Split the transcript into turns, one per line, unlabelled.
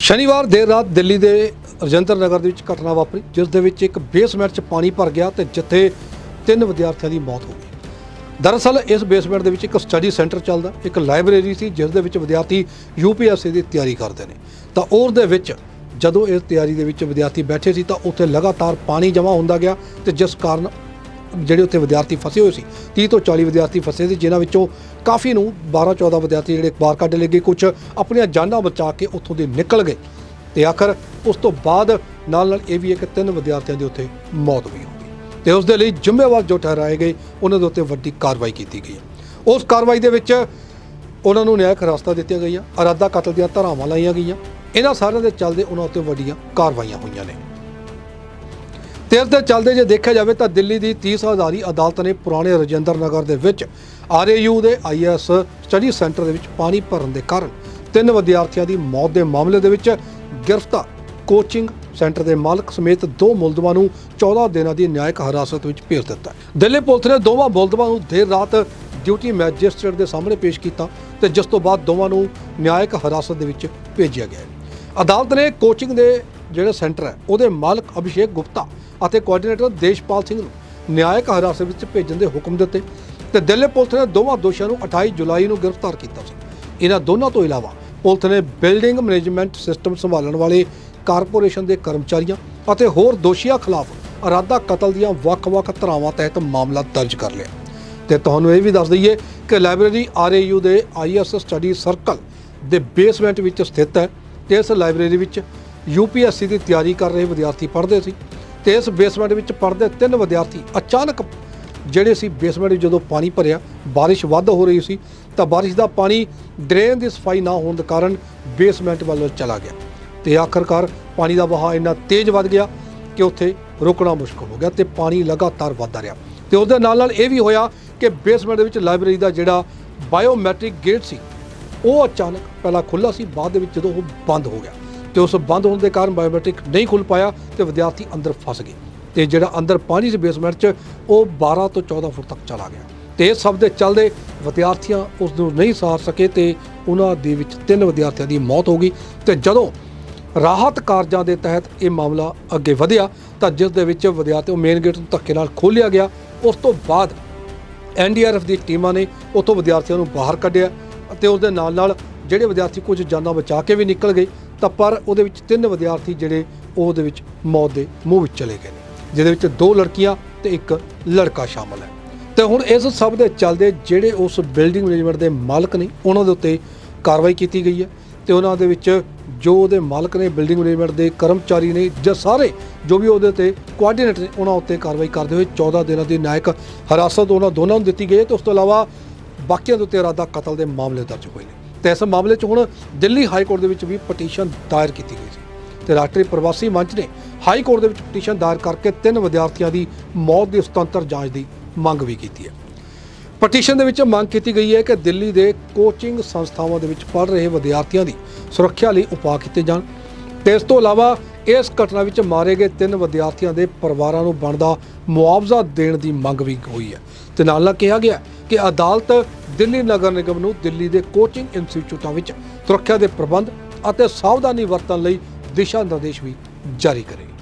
ਸ਼ਨੀਵਾਰ ਦੇਰ ਰਾਤ ਦਿੱਲੀ ਦੇ ਰਜਿੰਦਰ ਨਗਰ ਦੇ ਵਿੱਚ ਘਟਨਾ ਵਾਪਰੀ, ਜਿਸ ਦੇ ਵਿੱਚ ਇੱਕ ਬੇਸਮੈਂਟ 'ਚ ਪਾਣੀ ਭਰ ਗਿਆ ਤੇ ਜਿੱਥੇ ਤਿੰਨ ਵਿਦਿਆਰਥੀਆਂ ਦੀ ਮੌਤ ਹੋ ਗਈ। ਦਰਅਸਲ, ਇਸ ਬੇਸਮੈਂਟ ਦੇ ਵਿੱਚ ਇੱਕ ਸਟੱਡੀ ਸੈਂਟਰ ਚੱਲਦਾ, ਇੱਕ ਲਾਇਬ੍ਰੇਰੀ ਸੀ, ਜਿਸ ਦੇ ਵਿੱਚ ਵਿਦਿਆਰਥੀ ਯੂਪੀਐਸਸੀ ਦੀ ਤਿਆਰੀ ਕਰਦੇ ਨੇ। ਤਾਂ ਉਸ ਦੇ ਵਿੱਚ, ਜਦੋਂ ਇਸ ਤਿਆਰੀ ਦੇ ਵਿੱਚ ਵਿਦਿਆਰਥੀ ਬੈਠੇ ਸੀ, ਤਾਂ ਉੱਥੇ ਲਗਾਤਾਰ ਪਾਣੀ ਜਮ੍ਹਾਂ ਹੁੰਦਾ ਗਿਆ ਤੇ ਜਿਸ ਕਾਰਨ ਜਿਹੜੇ ਉੱਥੇ ਵਿਦਿਆਰਥੀ ਫਸੇ ਹੋਏ ਸੀ 30 ਤੋਂ 40 ਵਿਦਿਆਰਥੀ ਫਸੇ ਸੀ, ਜਿਨ੍ਹਾਂ ਵਿੱਚੋਂ ਕਾਫੀ ਨੂੰ 12 14 ਵਿਦਿਆਰਥੀ ਜਿਹੜੇ ਬਾਹਰ ਕੱਢ ਲਏ ਗਏ ਕੁਝ ਆਪਣੀਆਂ ਜਾਨਾਂ ਬਚਾ ਕੇ ਉੱਥੋਂ ਦੇ ਨਿਕਲ ਗਏ। ਤੇ ਆਖਰ ਉਸ ਤੋਂ ਬਾਅਦ ਨਾਲ ਨਾਲ ਇਹ ਵੀ ਹੈ ਕਿ ਤਿੰਨ ਵਿਦਿਆਰਥੀਆਂ ਦੀ ਉੱਥੇ ਮੌਤ ਵੀ ਹੋ ਗਈ। ਤੇ ਉਸ ਦੇ ਲਈ ਜ਼ਿੰਮੇਵਾਰ ਜੋ ਠਹਿਰਾਏ ਗਏ, ਉਹਨਾਂ ਦੇ ਉੱਤੇ ਵੱਡੀ ਕਾਰਵਾਈ ਕੀਤੀ ਗਈ ਉਸ ਕਾਰਵਾਈ ਦੇ ਵਿੱਚ ਉਹਨਾਂ ਨੂੰ ਨਿਆਇਕ ਰਸਤਾ ਦਿੱਤੀਆਂ ਗਈਆਂ ਅਰਾਦਾ ਕਤਲ ਦੀਆਂ ਧਾਰਾਵਾਂ ਲਾਈਆਂ ਗਈਆਂ। ਇਹਨਾਂ ਸਾਰਿਆਂ ਦੇ ਚੱਲਦੇ ਉਹਨਾਂ ਉੱਤੇ ਵੱਡੀਆਂ ਕਾਰਵਾਈਆਂ ਹੋਈਆਂ ਨੇ। ਤੇ ਦੇ ਚੱਲਦੇ ਜੇ ਦੇਖਿਆ ਜਾਵੇ ਤਾਂ ਦਿੱਲੀ ਦੀ 30 ਹਜ਼ਾਰੀ ਅਦਾਲਤ ਨੇ ਪੁਰਾਣੇ ਰਜਿੰਦਰ ਨਗਰ ਦੇ ਵਿੱਚ ਆਰਏਯੂ ਦੇ ਆਈਐਸ ਸਟੱਡੀ ਸੈਂਟਰ ਦੇ ਵਿੱਚ ਪਾਣੀ ਭਰਨ ਦੇ ਕਾਰਨ ਤਿੰਨ ਵਿਦਿਆਰਥੀਆਂ ਦੀ ਮੌਤ ਦੇ ਮਾਮਲੇ ਦੇ ਵਿੱਚ ਗ੍ਰਿਫਤਾਰ ਕੋਚਿੰਗ ਸੈਂਟਰ ਦੇ ਮਾਲਕ ਸਮੇਤ ਦੋ ਮੁਲਜ਼ਮਾਂ ਨੂੰ 14 ਦਿਨਾਂ ਦੀ ਨਿਆਇਕ ਹਿਰਾਸਤ ਵਿੱਚ ਭੇਜ ਦਿੱਤਾ। ਦਿੱਲੀ ਪੁਲਿਸ ਨੇ ਦੋਵਾਂ ਮੁਲਜ਼ਮਾਂ ਨੂੰ ਦੇਰ ਰਾਤ ਡਿਊਟੀ ਮੈਜਿਸਟਰੇਟ ਦੇ ਸਾਹਮਣੇ ਪੇਸ਼ ਕੀਤਾ ਤੇ ਜਿਸ ਤੋਂ ਬਾਅਦ ਦੋਵਾਂ ਨੂੰ ਨਿਆਇਕ ਹਿਰਾਸਤ ਦੇ ਵਿੱਚ ਭੇਜਿਆ ਗਿਆ। ਅਦਾਲਤ ਨੇ ਕੋਚਿੰਗ ਦੇ ਜਿਹੜਾ ਸੈਂਟਰ ਹੈ, ਉਹਦੇ ਮਾਲਕ ਅਭਿਸ਼ੇਕ ਗੁਪਤਾ ਅਤੇ ਕੋਆਰਡੀਨੇਟਰ ਦੇਸ਼ਪਾਲ ਸਿੰਘ ਨੂੰ ਨਿਆਇਕ ਹਿਰਾਸਤ ਵਿੱਚ ਭੇਜਣ ਦੇ ਹੁਕਮ ਦਿੱਤੇ ਤੇ ਦਿੱਲੀ ਪੁਲਿਸ ਨੇ ਦੋਵਾਂ ਦੋਸ਼ੀਆਂ ਨੂੰ 28 ਜੁਲਾਈ ਨੂੰ ਗ੍ਰਿਫਤਾਰ ਕੀਤਾ ਸੀ। ਇਹਨਾਂ ਦੋਨਾਂ ਤੋਂ ਇਲਾਵਾ ਪੁਲਿਸ ਨੇ ਬਿਲਡਿੰਗ ਮੈਨੇਜਮੈਂਟ ਸਿਸਟਮ ਸੰਭਾਲਣ ਵਾਲੇ ਕਾਰਪੋਰੇਸ਼ਨ ਦੇ ਕਰਮਚਾਰੀਆਂ ਅਤੇ ਹੋਰ ਦੋਸ਼ੀਆਂ ਖਿਲਾਫ ਅਰਾਦਾ ਕਤਲ ਦੀਆਂ ਵੱਖ-ਵੱਖ ਧਾਰਾਵਾਂ ਤਹਿਤ ਮਾਮਲਾ ਦਰਜ ਕਰ ਲਿਆ। ਤੇ ਤੁਹਾਨੂੰ ਇਹ ਵੀ ਦੱਸ ਦਈਏ ਕਿ ਲਾਇਬ੍ਰੇਰੀ ਆਰਏਯੂ ਦੇ ਆਈਐਸ ਸਟੱਡੀ ਸਰਕਲ ਦੇ ਬੇਸਮੈਂਟ ਵਿੱਚ ਸਥਿਤ ਹੈ ਤੇ ਇਸ ਲਾਇਬ੍ਰੇਰੀ ਵਿੱਚ ਯੂਪੀਐਸਸੀ ਦੀ ਤਿਆਰੀ ਕਰ ਰਹੇ ਵਿਦਿਆਰਥੀ ਪੜ੍ਹਦੇ ਸੀ ਤੇ ਇਸ ਬੇਸਮੈਂਟ ਵਿੱਚ ਪੜ੍ਹਦੇ ਤਿੰਨ ਵਿਦਿਆਰਥੀ ਅਚਾਨਕ ਜਿਹੜੇ ਸੀ ਬੇਸਮੈਂਟ ਵਿੱਚ ਜਦੋਂ ਪਾਣੀ ਭਰਿਆ, ਬਾਰਿਸ਼ ਵੱਧ ਹੋ ਰਹੀ ਸੀ ਤਾਂ ਬਾਰਿਸ਼ ਦਾ ਪਾਣੀ ਡਰੇਨ ਦੀ ਸਫ਼ਾਈ ਨਾ ਹੋਣ ਦੇ ਕਾਰਨ ਬੇਸਮੈਂਟ ਵੱਲ ਚਲਾ ਗਿਆ ਤੇ ਆਖਰਕਾਰ ਪਾਣੀ ਦਾ ਵਹਾਅ ਇੰਨਾ ਤੇਜ਼ ਵੱਧ ਗਿਆ ਕਿ ਉੱਥੇ ਰੁਕਣਾ ਮੁਸ਼ਕਲ ਹੋ ਗਿਆ ਤੇ ਪਾਣੀ ਲਗਾਤਾਰ ਵੱਧਦਾ ਰਿਹਾ। ਤੇ ਉਸ ਦੇ ਨਾਲ ਨਾਲ ਇਹ ਵੀ ਹੋਇਆ ਕਿ ਬੇਸਮੈਂਟ ਦੇ ਵਿੱਚ ਲਾਇਬ੍ਰੇਰੀ ਦਾ ਜਿਹੜਾ ਬਾਇਓਮੈਟ੍ਰਿਕ ਗੇਟ ਸੀ, ਉਹ ਅਚਾਨਕ ਪਹਿਲਾਂ ਖੁੱਲਾ ਸੀ, ਬਾਅਦ ਦੇ ਵਿੱਚ ਜਦੋਂ ਉਹ ਬੰਦ ਹੋ ਗਿਆ। ਤੇ ਉਸ ਬੰਦ ਹੋਣ ਦੇ ਕਾਰਨ ਬਾਇਓਮੈਟ੍ਰਿਕ ਨਹੀਂ ਖੁੱਲ ਪਾਇਆ ਤੇ ਵਿਦਿਆਰਥੀ ਅੰਦਰ ਫਸ ਗਏ। ਤੇ ਜਿਹੜਾ ਅੰਦਰ ਪਾਣੀ ਸੀ ਬੇਸਮੈਂਟ 'ਚ, ਉਹ 12 ਤੋਂ 14 ਫੁੱਟ ਤੱਕ ਚਲਾ ਗਿਆ। ਤੇ ਇਹ ਸਭ ਦੇ ਚੱਲਦੇ ਵਿਦਿਆਰਥੀਆਂ ਉਸ ਨੂੰ ਨਹੀਂ ਸਾਰ ਸਕੇ ਤੇ ਉਹਨਾਂ ਦੇ ਵਿੱਚ ਤਿੰਨ ਵਿਦਿਆਰਥੀਆਂ ਦੀ ਮੌਤ ਹੋ ਗਈ। ਤੇ ਜਦੋਂ ਰਾਹਤ ਕਾਰਜਾਂ ਦੇ ਤਹਿਤ ਇਹ ਮਾਮਲਾ ਅੱਗੇ ਵਧਿਆ, ਤਾਂ ਜਿਸ ਦੇ ਵਿੱਚ ਵਿਦਿਆਰਥੀ ਉਹ ਮੇਨ ਗੇਟ ਨੂੰ ਧੱਕੇ ਨਾਲ ਖੋਲ੍ਹਿਆ ਗਿਆ। ਉਸ ਤੋਂ ਬਾਅਦ ਐਨਡੀਆਰਐਫ ਦੀ ਟੀਮਾਂ ਨੇ ਉੱਥੋਂ ਵਿਦਿਆਰਥੀਆਂ ਨੂੰ ਬਾਹਰ ਕੱਢਿਆ ਅਤੇ ਉਸ ਦੇ ਨਾਲ ਨਾਲ ਜਿਹੜੇ ਵਿਦਿਆਰਥੀ ਕੁਝ ਜਾਨਾਂ ਬਚਾ ਕੇ ਵੀ ਨਿਕਲ ਗਏ। ਤਾਂ ਪਰ ਉਹਦੇ ਵਿੱਚ ਤਿੰਨ ਵਿਦਿਆਰਥੀ ਜਿਹੜੇ ਉਹਦੇ ਵਿੱਚ ਮੌਤ ਦੇ ਮੂੰਹ ਵਿੱਚ ਚਲੇ ਗਏ ਨੇ, ਜਿਹਦੇ ਵਿੱਚ ਦੋ ਲੜਕੀਆਂ ਤੇ ਇੱਕ ਲੜਕਾ ਸ਼ਾਮਲ ਹੈ। ਤੇ ਹੁਣ ਇਸ ਸਭ ਦੇ ਚੱਲਦੇ ਜਿਹੜੇ ਉਸ ਬਿਲਡਿੰਗ ਮੈਨੇਜਮੈਂਟ ਦੇ ਮਾਲਕ ਨੇ, ਉਹਨਾਂ ਦੇ ਉੱਤੇ ਕਾਰਵਾਈ ਕੀਤੀ ਗਈ ਹੈ ਤੇ ਉਹਨਾਂ ਦੇ ਵਿੱਚ ਜੋ ਉਹਦੇ ਮਾਲਕ ਨੇ, ਬਿਲਡਿੰਗ ਮੈਨੇਜਮੈਂਟ ਦੇ ਕਰਮਚਾਰੀ ਨੇ ਜਾਂ ਸਾਰੇ ਜੋ ਵੀ ਉਹਦੇ ਤੇ ਕੋਆਰਡੀਨੇਟਰ ਨੇ, ਉਹਨਾਂ ਉੱਤੇ ਕਾਰਵਾਈ ਕਰਦੇ ਹੋਏ 14 ਦਿਨਾਂ ਦੀ ਨਾਇਕ ਹਿਰਾਸਤ ਉਹਨਾਂ ਦੋਨਾਂ ਨੂੰ ਦਿੱਤੀ ਗਈ ਹੈ। ਤੇ ਉਸ ਤੋਂ ਇਲਾਵਾ ਬਾਕੀਆਂ ਦੇ ਉੱਤੇ ਇਰਾਦਾ ਕਤਲ ਦੇ ਮਾਮਲੇ ਦਰਜ ਹੋਏ ਨੇ। ਤੇ ਇਸ ਮਾਮਲੇ 'ਚ ਹੁਣ ਦਿੱਲੀ ਹਾਈ ਕੋਰਟ ਦੇ ਵਿੱਚ ਵੀ ਪਟੀਸ਼ਨ ਦਾਇਰ ਕੀਤੀ ਗਈ ਸੀ। ਤੇ ਰਾਸ਼ਟਰੀ ਪ੍ਰਵਾਸੀ ਮੰਚ ਨੇ ਹਾਈ ਕੋਰਟ ਦੇ ਵਿੱਚ ਪਟੀਸ਼ਨ ਦਾਇਰ ਕਰਕੇ ਤਿੰਨ ਵਿਦਿਆਰਥੀਆਂ ਦੀ ਮੌਤ ਦੀ ਸੁਤੰਤਰ ਜਾਂਚ ਦੀ ਮੰਗ ਵੀ ਕੀਤੀ ਹੈ। ਪਟੀਸ਼ਨ ਦੇ ਵਿੱਚ ਮੰਗ ਕੀਤੀ ਗਈ ਹੈ ਕਿ ਦਿੱਲੀ ਦੇ ਕੋਚਿੰਗ ਸੰਸਥਾਵਾਂ ਦੇ ਵਿੱਚ ਪੜ੍ਹ ਰਹੇ ਵਿਦਿਆਰਥੀਆਂ ਦੀ ਸੁਰੱਖਿਆ ਲਈ ਉਪਾਅ ਕੀਤੇ ਜਾਣ। ਤੇ ਇਸ ਤੋਂ ਇਲਾਵਾ ਇਸ ਘਟਨਾ ਵਿੱਚ ਮਾਰੇ ਗਏ ਤਿੰਨ ਵਿਦਿਆਰਥੀਆਂ ਦੇ ਪਰਿਵਾਰਾਂ ਨੂੰ ਬਣਦਾ ਮੁਆਵਜ਼ਾ ਦੇਣ ਦੀ ਮੰਗ ਵੀ ਹੋਈ ਹੈ। ਤੇ ਨਾਲ ਨਾਲ ਕਿਹਾ ਗਿਆ ਕਿ ਅਦਾਲਤ ਦਿੱਲੀ ਨਗਰ ਨਿਗਮ ਨੂੰ ਦਿੱਲੀ ਦੇ ਕੋਚਿੰਗ ਇੰਸਟੀਚਿਊਟਾਂ ਵਿੱਚ ਸੁਰੱਖਿਆ ਦੇ ਪ੍ਰਬੰਧ ਅਤੇ ਸਾਵਧਾਨੀ ਵਰਤਣ ਲਈ ਦਿਸ਼ਾ ਨਿਰਦੇਸ਼ ਵੀ ਜਾਰੀ ਕਰੇ।